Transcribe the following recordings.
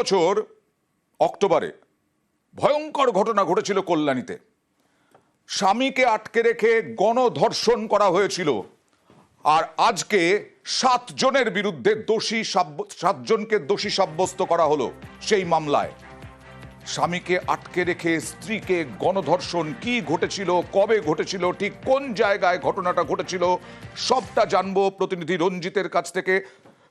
বছর অক্টোবরে ভয়ঙ্কর ঘটনা ঘটেছিল কল্যাণীতে। স্বামীকে আটকে রেখে গণধর্ষণ করা হয়েছিল। আর আজকে সাতজনের বিরুদ্ধে দোষী সাতজনকে দোষী সাব্যস্ত করা হলো সেই মামলায়। স্বামীকে আটকে রেখে স্ত্রীকে গণধর্ষণ কি ঘটেছিল, কবে ঘটেছিল, ঠিক কোন জায়গায় ঘটনাটা ঘটেছিল, সবটা জানব প্রতিনিধি রঞ্জিতের কাছ থেকে।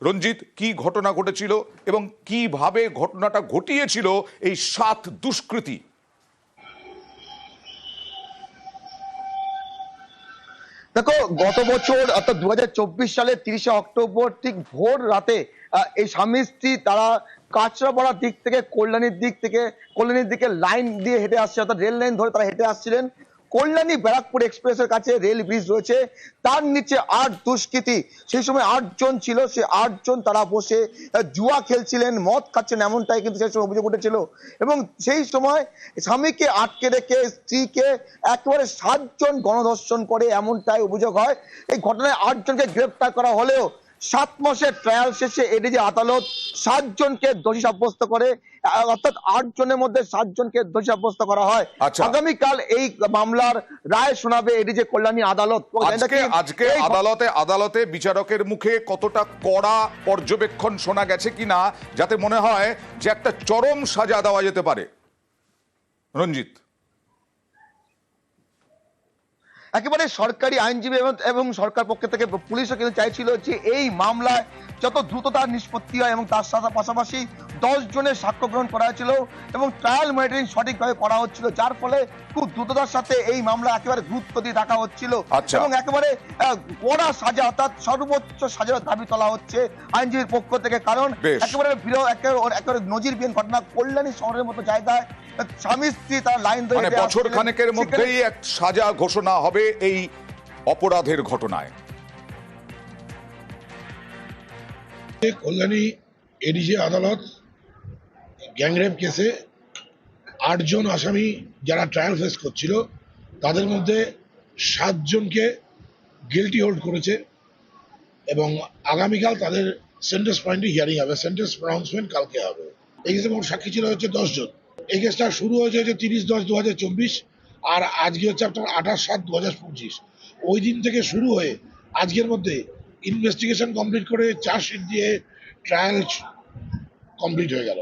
রঞ্জিত, কি ঘটনা ঘটেছিল এবং কীভাবে ঘটনাটা ঘটিয়েছিল এই সাত দুষ্কৃতী? দেখো, গত বছর, অর্থাৎ দু সালের তিরিশে অক্টোবর, ঠিক ভোর রাতে এই স্বামী স্ত্রী তারা কাঁচরাপাড়ার দিক থেকে, কল্যাণীর দিক থেকে, কল্যাণীর দিকে লাইন দিয়ে হেঁটে আসছে, অর্থাৎ রেল লাইন ধরে তারা হেঁটে আসছিলেন। কল্যাণী ব্যারাকপুর এক্সপ্রেসের কাছে রেল ব্রিজ রয়েছে। তার নিচে আট দুষ্কৃতী। সেই সময় আটজন ছিল, সে আটজন তারা বসে জুয়া খেলছিলেন, মদ খাচ্ছেন এমনটাই কিন্তু সেই সময় অভিযোগ উঠেছিল। এবং সেই সময় স্বামীকে আটকে রেখে স্ত্রীকে একেবারে সাতজন গণধর্ষণ করে এমনটাই অভিযোগ হয়। এই ঘটনায় আটজনকে গ্রেপ্তার করা হলেও সাত মাসের ট্রায়াল শেষে এডিজি আদালত সাতজনকে দোষী সাব্যস্ত করে অর্থাৎ আট জনের মধ্যে সাতজনকে দোষী সাব্যস্ত করা হয়। আচ্ছা। আগামীকাল এই মামলার রায় শোনাবে এডিজি কল্যাণী আদালত। আজকে আজকে আদালতে আদালতে বিচারকের মুখে কতটা কড়া পর্যবেক্ষণ শোনা গেছে কিনা যাতে মনে হয় যে একটা চরম সাজা দেওয়া যেতে পারে। রঞ্জিত। একেবারে সরকারি আইনজীবী এবং- সরকার পক্ষ থেকে পুলিশও কিন্তু চাইছিল যে এই মামলায় যত দ্রুত তার নিষ্পত্তি হয় এবং তার সাথে পাশাপাশি দশ জনের সাক্ষ্য গ্রহণ করা হয়েছিল এবং ট্রায়াল মনিটরিং সঠিকভাবে করা হচ্ছিল যার ফলে খুব দ্রুততার সাথে এই মামলা একেবারে গুরুত্ব দিয়ে দেখা হচ্ছিল আচ্ছা। এবং একেবারে কড়া সাজা অর্থাৎ সর্বোচ্চ সাজার দাবি তোলা হচ্ছে আইনজীবীর পক্ষ থেকে কারণ একেবারে বিরো- একেবারে একেবারে নজিরবিহীন ঘটনা কল্যাণী শহরের মতো জায়গায় স্বামী স্ত্রী তার লাইন ধরে মানে বছর খানেকের মধ্যেই এক সাজা ঘোষণা হবে এই অপরাধের ঘটনায়। কল্যাণী এডিসি আদালত গ্যাংরেপ কেসে আটজন আসামি যারা ট্রায়াল ফেস করছিল তাদের মধ্যে সাতজনকে গিলটি হোল্ড করেছে এবং আগামীকাল তাদের সেন্টেন্স পয়েন্টে হিয়ারিং হবে সেন্টেন্স প্রনাউন্সমেন্ট কালকে হবে। এই কেসে মোট সাক্ষী ছিল হচ্ছে দশজন। এই কেসটা শুরু হয়েছে হচ্ছে তিরিশ দশ দু আর আজকে হচ্ছে আপনার আঠাশ সাত দু ওই দিন থেকে শুরু হয়ে আজকের মধ্যে ইনভেস্টিগেশন কমপ্লিট করে চার্জশিট দিয়ে ট্রায়াল কমপ্লিট হয়ে গেল।